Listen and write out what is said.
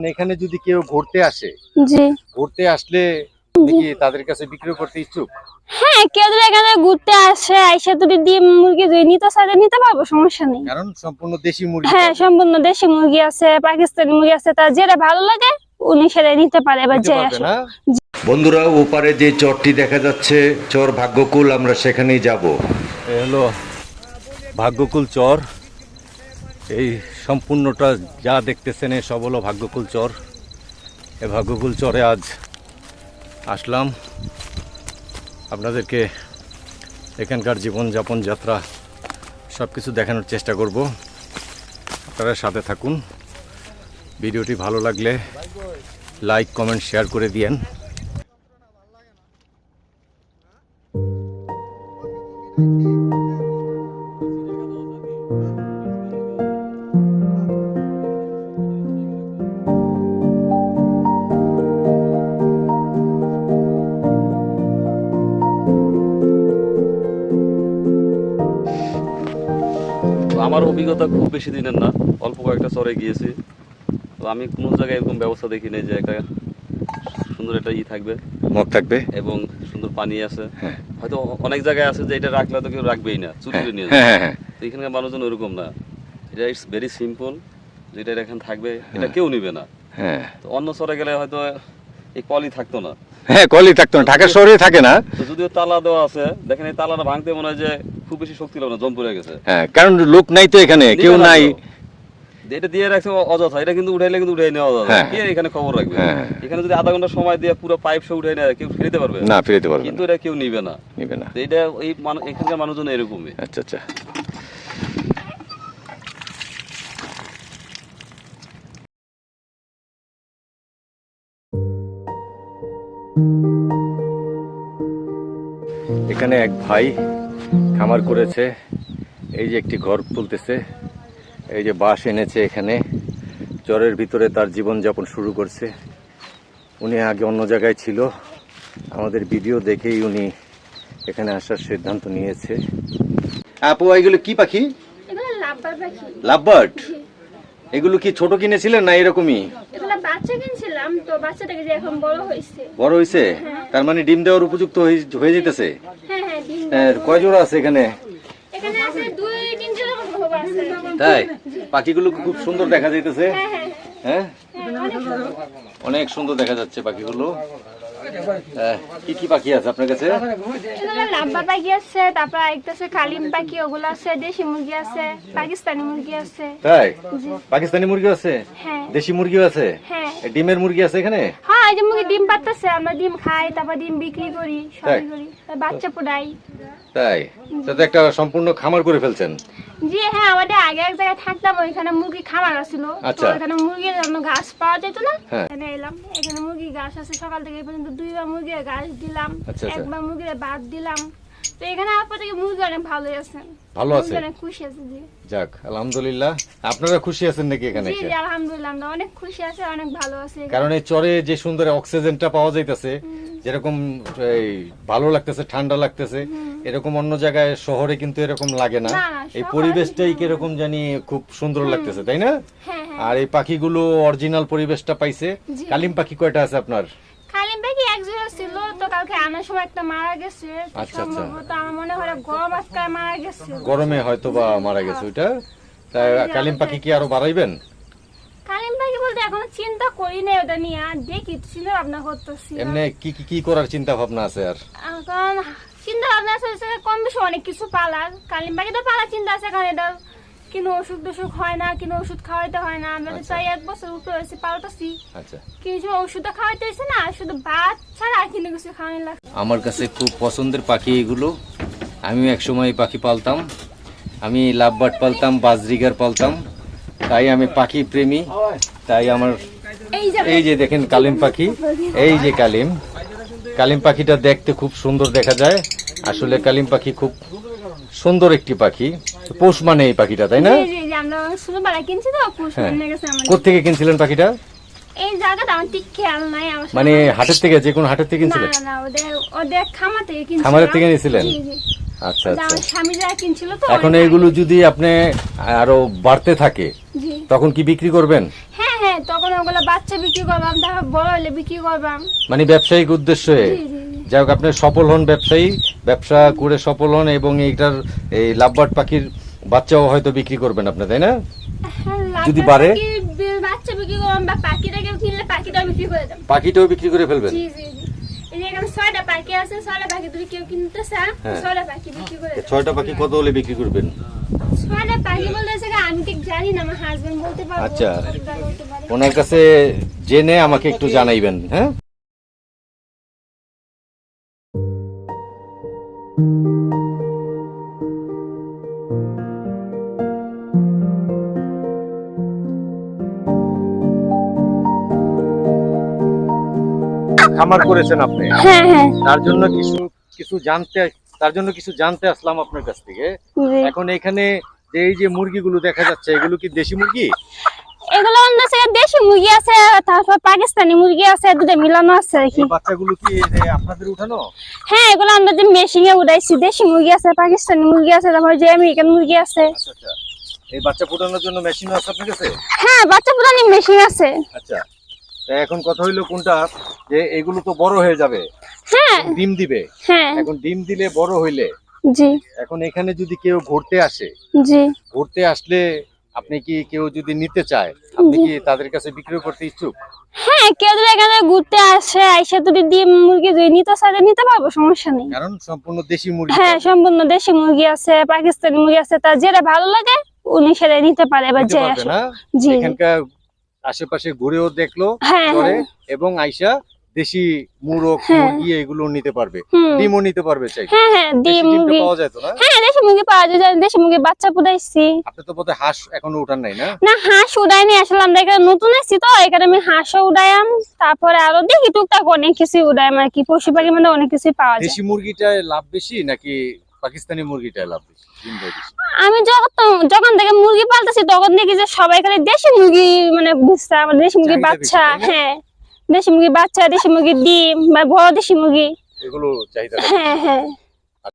এখানে যদি কেউ ঘুরতে আসে জি। ঘুরতে আসলে কি তাদের কাছে বিক্রি করতে ইচ্ছুক? হ্যাঁ কেউ যদি এখানে ঘুরতে আসে আইসা যদি ডিম মুরগি যদি নিতে চাইলে নিতে পারব সমস্যা নেই। কারণ সম্পূর্ণ দেশি মুরগি হ্যাঁ সম্পূর্ণ দেশি মুরগি আছে পাকিস্তানি মুরগি আছে তার যেটা ভালো লাগে উনি সেটা নিতে পারে এবার নিতে যে আসে বন্ধুরা ওপারে যে চরটি দেখা যাচ্ছে চর ভাগ্যকুল আমরা সেখানেই যাব। এ হলো ভাগ্যকুল চর। এই সম্পূর্ণটা যা দেখতেছেন সব হলো ভাগ্যকুল চর। এ ভাগ্যকুল চরে আজ আসলাম। আপনাদেরকে এখানকার জীবনযাপন যাত্রা সব কিছু দেখানোর চেষ্টা করব। আপনারা সাথে থাকুন। ভিডিওটি ভালো লাগলে লাইক, কমেন্ট, শেয়ার করে দিয়েন। আমার অভিজ্ঞতা খুব বেশি দিনের না। অল্প কয়েকটা চরে গিয়েছি। তো আমি কোনো জায়গায় এরকম ব্যবস্থা দেখি নাই যে একটা সুন্দর একটা ই থাকবে। মত থাকবে। এবং সুন্দর পানি আছে। হ্যাঁ। হয়তো অনেক জায়গায় আছে যে এটা রাখলে তো কেউ রাখবেই না চুরি করে নিয়ে হ্যাঁ যাবে হ্যাঁ হ্যাঁ। তো এখানকার মানুষজন ওরকম না। এটা ইটস ভেরি সিম্পল যেটা এখানে থাকবে এটা কেউ নিবে না। হ্যাঁ। তো অন্য চরে গেলে হয়তো এই কলি থাকতো না। হ্যাঁ কলই থাকতো না। ঢাকা শহরে থাকে না। যদিও তালা দেওয়া আছে দেখেন এই তালাটা ভাঙতে মনে হয় যে খুব বেশি শক্তি লাগবে না জম পড়ে গেছে। হ্যাঁ কারণ লোক নাই তো এখানে কেউ নাই। এটা দিয়ে রাখছে অযথা এটা কিন্তু উঠাইলে কিন্তু উঠাই নেওয়া অযথা হ্যাঁ। কে এখানে খবর রাখবে? হ্যাঁ। এখানে যদি আধা ঘণ্টা সময় দিয়ে পুরো পাইপ সে উঠাই নেয় কেউ ফিরিতে পারবে? না ফিরেতে পারবে কিন্তু এটা কেউ নিবে না। নিবে না। এটা এই এখানকার মানুষজন এরকমই। আচ্ছা আচ্ছা। এখানে এক ভাই খামার করেছে। এই যে একটি ঘর তুলতেছে এই যে বাঁশ এনেছে এখানে। চরের ভিতরে তার জীবনযাপন শুরু করছে। উনি আগে অন্য জায়গায় ছিল। আমাদের ভিডিও দেখেই উনি এখানে আসার সিদ্ধান্ত নিয়েছে। আপু এগুলো কি পাখি? এগুলো লাভবার লাভবার্ড? এগুলো কি ছোট কিনেছিলেন না এরকমই? বাচ্চা তো বাচ্চাটাকে যে এখন বড় হইছে বড় হইছে তার মানে ডিম দেওয়ার উপযুক্ত হয়ে- হয়ে যেতেছে? হ্যাঁ হ্যাঁ ডিম হ্যাঁ, কয় জোড়া আছে এখানে? এখানে আছে দুই তিন জোড়া আছে। তাই? পাখিগুলো খুব সুন্দর দেখা যাইতেছে? হ্যাঁ হ্যাঁ। হ্যাঁ? অনেক সুন্দর। দেখা যাচ্ছে পাখিগুলো। কি কি পাখি আছে আপনার কাছে? লাম্বা পাখি আছে তারপর আছে কালিম পাখি ওগুলো আছে দেশি মুরগি আছে পাকিস্তানি মুরগি আছে। তাই? পাকিস্তানি মুরগি আছে? হ্যাঁ। দেশি মুরগিও আছে? হ্যাঁ। ডিমের মুরগি আছে এখানে? হ্যাঁ এই যে মুরগি ডিম পাড়তেছে আমরা ডিম খাই তারপর ডিম বিক্রি করি সবই করি। বাচ্চা পোড়াই। তাই তাতে একটা সম্পূর্ণ খামার করে ফেলছেন জি হ্যাঁ আমাদের আগে এক জায়গায় থাকতাম ওইখানে মুরগি খামার আছিল তো আচ্ছা। ওইখানে মুরগির জন্য ঘাস পাওয়া যেত না হ্যাঁ। এখানে এলাম এখানে মুরগি ঘাস আছে সকাল থেকে পর্যন্ত দুইবার মুরগির ঘাস দিলাম আচ্ছা, আচ্ছা। একবার মুরগির ভাত দিলাম তো এখানে আপনার থেকে মুরগি অনেক ভালোই আছেন ভালো আছে? অনেক খুশি আছে জি যাক আলহামদুলিল্লাহ। আপনারা খুশি আছেন নাকি এখানে জি আলহামদুলিল্লাহ আমরা অনেক খুশি আছে অনেক ভালো আছে কারণ এই চরে যে সুন্দর অক্সিজেনটা পাওয়া যাইতেছে যেরকম এই ভালো লাগতেছে ঠান্ডা লাগতেছে এরকম অন্য জায়গায় শহরে কিন্তু এরকম লাগে না, এই পরিবেশটাই কীরকম জানি খুব সুন্দর লাগতেছে তাই না? হ্যাঁ হ্যাঁ। আর এই পাখিগুলো অরিজিনাল পরিবেশটা পাইছে। কালিম পাখি কয়টা আছে আপনার? কালিম পাখি ছিল তো কালকে আনার সময় একটা মারা গেছে। আচ্ছা, আচ্ছা। সম্ভবত আমার মনে হয় গরম আজকাল মারা গেছে। গরমে হয়তো বা মারা গেছে ওইটা। তাই কালিম পাখি কি আরও বাড়াইবেন? কালিম পাখি বলতে এখনও চিন্তা করি না ওটা নিয়ে। আর দেখি চিন্তা ভাবনা করতেছি এমনি কি কি কি করার চিন্তা ভাবনা আছে আর? কারণ চিন্তা ভাবনা আছে কম বেশি অনেক কিছু পালার। কালিম পাখি তো পালার চিন্তা আছে কারণ এটা কোনো ওষুধ টষুধ হয় না কোনো ওষুধ খাওয়াইতে হয় না। আমরা তো আচ্ছা। চাই এক বছর উপরে হয়েছে পাল্টাছি আচ্ছা। কিছু ওষুধ খাওয়াইতে হয়েছে না শুধু ভাত ছাড়া আর কিন্তু কিছু খাওয়ানো লাগছে আমার কাছে খুব পছন্দের পাখি এগুলো। আমিও একসময় পাখি পালতাম। আমি লাভবার্ড পালতাম বাজরিগার পালতাম। তাই আমি পাখি প্রেমী। তাই আমার এই যে দেখেন কালিম পাখি। এই যে কালিম। কালিম পাখিটা দেখতে খুব সুন্দর দেখা যায়। আসলে কালিম পাখি খুব সুন্দর একটি পাখি। পোষ মানে এই পাখিটা তাই না? জি, জি, জি, আমরা ছোটবেলায় কিনছি তো পুষ হ্যাঁ। গেছে আমাদের। কোথেকে কিনছিলেন পাখিটা? এই জায়গাটা আমার ঠিক খেয়াল নাই আমার মানে হাটের থেকে যে কোনো হাটের থেকে কিনছিলেন? না না ওদের ওদের খামার থেকে কিনছিলাম। খামারের থেকে নিয়েছিলেন? জি, জি। আচ্ছা আচ্ছা। স্বামী যারা কিনছিল তো এখন এইগুলো যদি আপনি আরও বাড়তে থাকে তখন কি বিক্রি করবেন? হ্যাঁ হ্যাঁ তখন ওগুলো বাচ্চা বিক্রি করবাম তারপর বড় হলে বিক্রি করবাম। মানে ব্যবসায়িক উদ্দেশ্যে। যাই হোক আপনি সফল হন ব্যবসায়ী ব্যবসা করে সফল হন এবং এইটার এই লাভবার্ড পাখির বাচ্চাও হয়তো বিক্রি করবেন আপনি তাই না? হ্যাঁ, যদি বি- বাচ্চা বিক্রি করবাম বা পাখিটাকে কিনলে পাখিটাও বিক্রি করে দেব। পাখিটাও বিক্রি করে ফেলবেন? জি জি ছয়টা পাখি আছে ছয়টা পাখি যদি কেউ কিনতে হ্যাঁ। ছয়টা পাখি বিক্রি করে ছয়টা পাখি কত হলে বিক্রি করবেন? ছয়টা পাখি বলতেছে কি আমি ঠিক জানি না আমার হাজবেন্ড বলতে পারব আচ্ছা। বলতে পারে। ওনার কাছে জেনে আমাকে একটু জানাইবেন হ্যাঁ? খামার করেছেন আপনি? হ্যাঁ হ্যাঁ। তার জন্য কিছু কিছু জানতে তার জন্য কিছু জানতে আসলাম আপনার কাছ থেকে। এখন এখানে যে এই যে মুরগিগুলো দেখা যাচ্ছে এগুলো কি দেশি মুরগি? এগুলো অন্য থেকে দেশি মুরগি আছে তারপর পাকিস্তানি মুরগি আছে দুটো মিলানো আছে আর বাচ্চাগুলো কি আপনাদের উঠানো? হ্যাঁ এগুলো আমরা যে মেশিনে উড়াইছি দেশি মুরগি আছে পাকিস্তানি মুরগি আছে তারপর যে আমেরিকান মুরগি আছে। আচ্ছা আচ্ছা। এই বাচ্চা ফোটানোর জন্য মেশিন আছে আপনার কাছে? হ্যাঁ বাচ্চা মেশিন আছে। আচ্ছা। এখন কথা হইল কোনটা? যে এগুলো তো বড় হয়ে যাবে। হ্যাঁ। ডিম দিবে। হ্যাঁ। এখন ডিম দিলে বড় হইলে। জি। এখন এখানে যদি কেউ ঘুরতে আসে জি। ঘুরতে আসলে আপনি কি কেউ যদি নিতে চায় আপনি কি তাদের কাছে বিক্রি করতে ইচ্ছুক? হ্যাঁ কেউ যদি এখানে ঘুরতে আসে আইসা যদি ডিম মুরগি যদি নিতে চায় তো নিতে পারব সমস্যা নেই। কারণ সম্পূর্ণ দেশি মুরগি হ্যাঁ সম্পূর্ণ দেশি মুরগি আছে পাকিস্তানি মুরগি আছে তার যেটা ভালো লাগে উনি সেটা নিতে পারে এবার যে আসে। জি। এখানকার আশেপাশে ঘুরেও দেখল হ্যাঁ করে হ্যাঁ। এবং আইসা দেশি মুরগ হ্যাঁ। মুরগি এগুলো নিতে পারবে। ডিমও নিতে পারবে চাই। হ্যাঁ হ্যাঁ দেশি ডিম মুরগি। পাওয়া যায় তো না? হ্যাঁ দেশি মুরগি পাওয়া যায় দেশি মুরগি বাচ্চা পুদাইছি আপনি তো হাঁস এখনও উঠান নাই না? না হাঁস আসলে আমরা এখানে নতুন এসেছি তো এখানে আমি হাঁসও তারপরে আরও দেখি টুকটাক অনেক কিছু উড়াইম আর কি পশু মানে অনেক কিছু পাওয়া যায়। দেশি মুরগিটায় লাভ বেশি নাকি পাকিস্তানি মুরগিটা লাভ বেশি আমি যখন যখন থেকে মুরগি পালতেছি তখন দেখি যে সবাই খালি দেশি মুরগি মানে বুঝছে আমার দেশি মুরগি বাচ্চা হ্যাঁ দেশি মুরগি বাচ্চা দেশি মুরগি ডিম বা বড় দেশি মুরগি। এগুলো চাহিদা হ্যাঁ হ্যাঁ।